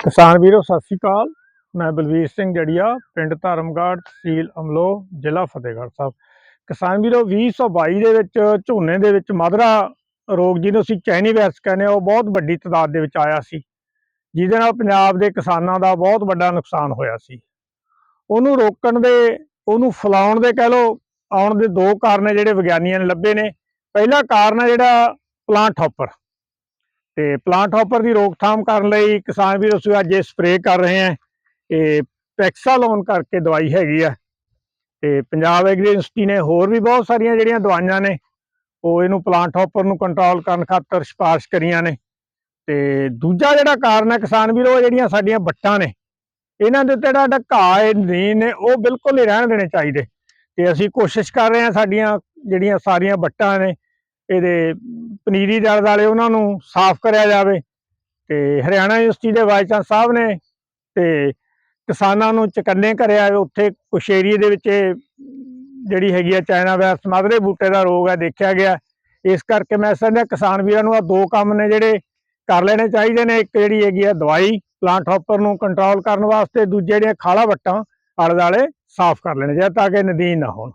ਕਿਸਾਨ ਵੀਰੋ, ਸਤਿ ਸ਼੍ਰੀ ਅਕਾਲ। ਮੈਂ ਬਲਵੀਰ ਸਿੰਘ ਜੜੀਆ, ਪਿੰਡ ਧਰਮਗੜ੍ਹ, ਤਹਿਸੀਲ ਅਮਲੋ ਜ਼ਿਲ੍ਹਾ ਫਤਿਹਗੜ੍ਹ ਸਾਹਿਬ। ਕਿਸਾਨ ਵੀਰੋ 2022 ਦੇ ਵਿੱਚ ਝੋਨੇ ਦੇ ਵਿੱਚ ਮਧਰਾ ਰੋਗ ਜਿਹਨੂੰ ਅਸੀਂ ਚਾਈਨੀ ਵਾਇਰਸ ਕਹਿੰਦੇ ਆ ਉਹ ਬਹੁਤ ਵੱਡੀ ਤਾਦਾਦ ਦੇ ਵਿੱਚ ਆਇਆ ਸੀ। ਜਿਹਦੇ ਨਾਲ ਪੰਜਾਬ ਦੇ ਕਿਸਾਨਾਂ ਦਾ ਬਹੁਤ ਵੱਡਾ ਨੁਕਸਾਨ ਹੋਇਆ ਸੀ। ਉਹਨੂੰ ਰੋਕਣ ਦੇ, ਉਹਨੂੰ ਫਲਾਉਣ ਦੇ ਕਹਿ ਲਓ, ਆਉਣ ਦੇ ਦੋ ਕਾਰਨ ਜਿਹੜੇ ਵਿਗਿਆਨੀਆਂ ਨੇ ਲੱਭੇ ਨੇ। ਪਹਿਲਾ ਕਾਰਨ ਹੈ ਜਿਹੜਾ ਪਲਾਂਟ ਹੌਪਰ ਤੇ ਪਲਾਂਟ ਹੌਪਰ ਦੀ ਰੋਕਥਾਮ ਕਰਨ ਲਈ ਕਿਸਾਨ ਵੀਰ ਅਸੀਂ ਅੱਜ ਇਹ ਸਪਰੇਅ ਕਰ ਰਹੇ ਹਾਂ। ਇਹ ਪੈਕਸਾਲੋਨ ਕਰਕੇ ਦਵਾਈ ਹੈਗੀ ਆ। ਤੇ ਪੰਜਾਬ ਐਗਰੀ ਯੂਨੀਵਰਸਿਟੀ ਨੇ ਹੋਰ ਵੀ ਬਹੁਤ ਸਾਰੀਆਂ ਜਿਹੜੀਆਂ ਦਵਾਈਆਂ ਨੇ, ਉਹ ਇਹਨੂੰ ਪਲਾਂਟ ਹੌਪਰ ਨੂੰ ਕੰਟਰੋਲ ਕਰਨ ਖਾਤਰ ਸਿਫਾਰਿਸ਼ ਕਰੀਆਂ ਨੇ। ਤੇ ਦੂਜਾ ਜਿਹੜਾ ਕਾਰਨ ਹੈ ਕਿਸਾਨ ਵੀਰੋ ਉਹ ਜਿਹੜੀਆਂ ਸਾਡੀਆਂ ਵੱਟਾਂ ਨੇ, ਇਹਨਾਂ ਦੇ ਉੱਤੇ ਜਿਹੜਾ ਜਿਹੜਾ ਘਾਹ ਹੈ ਨੇ, ਉਹ ਬਿਲਕੁਲ ਨਹੀਂ ਰਹਿਣ ਦੇਣੇ ਚਾਹੀਦੇ। ਤੇ ਅਸੀਂ ਕੋਸ਼ਿਸ਼ ਕਰ ਰਹੇ ਹਾਂ ਸਾਡੀਆਂ ਜਿਹੜੀਆਂ ਸਾਰੀਆਂ ਵੱਟਾਂ ਨੇ, ਇਹਦੇ ਪਨੀਰੀ ਦੇ ਆਲੇ ਦੁਆਲੇ ਉਹਨਾਂ ਨੂੰ ਸਾਫ਼ ਕਰਿਆ ਜਾਵੇ ਤੇ ਹਰਿਆਣਾ ਯੂਨੀਵਰਸਿਟੀ ਦੇ ਵਾਈਸ ਚਾਂਸਲਰ ਸਾਹਿਬ ਨੇ ਤੇ ਕਿਸਾਨਾਂ ਨੂੰ ਚਕੰਨੇ ਕਰਿਆ ਉੱਥੇ ਕੁਛ ਏਰੀਏ ਦੇ ਵਿੱਚ ਜਿਹੜੀ ਹੈਗੀ ਆ ਚਾਈਨਾ ਵਾਇਰਸ ਮਧਰੇ ਬੂਟੇ ਦਾ ਰੋਗ ਹੈ, ਦੇਖਿਆ ਗਿਆ। ਇਸ ਕਰਕੇ ਮੈਂ ਸਮਝਦਾ ਕਿਸਾਨ ਵੀਰਾਂ ਨੂੰ ਆ ਦੋ ਕੰਮ ਨੇ ਜਿਹੜੇ ਕਰ ਲੈਣੇ ਚਾਹੀਦੇ ਨੇ। ਇੱਕ ਜਿਹੜੀ ਹੈਗੀ ਆ ਦਵਾਈ ਪਲਾਂਟ ਹੌਪਰ ਨੂੰ ਕੰਟਰੋਲ ਕਰਨ ਵਾਸਤੇ, ਦੂਜੇ ਜਿਹੜੇ ਖਾਲਾ ਵੱਟਾਂ ਆਲੇ ਦੁਆਲੇ ਸਾਫ਼ ਕਰ ਲੈਣੇ ਚਾਹੀਦੇ ਤਾਂ ਕਿ ਨਦੀਨ ਨਾ ਹੋਣ।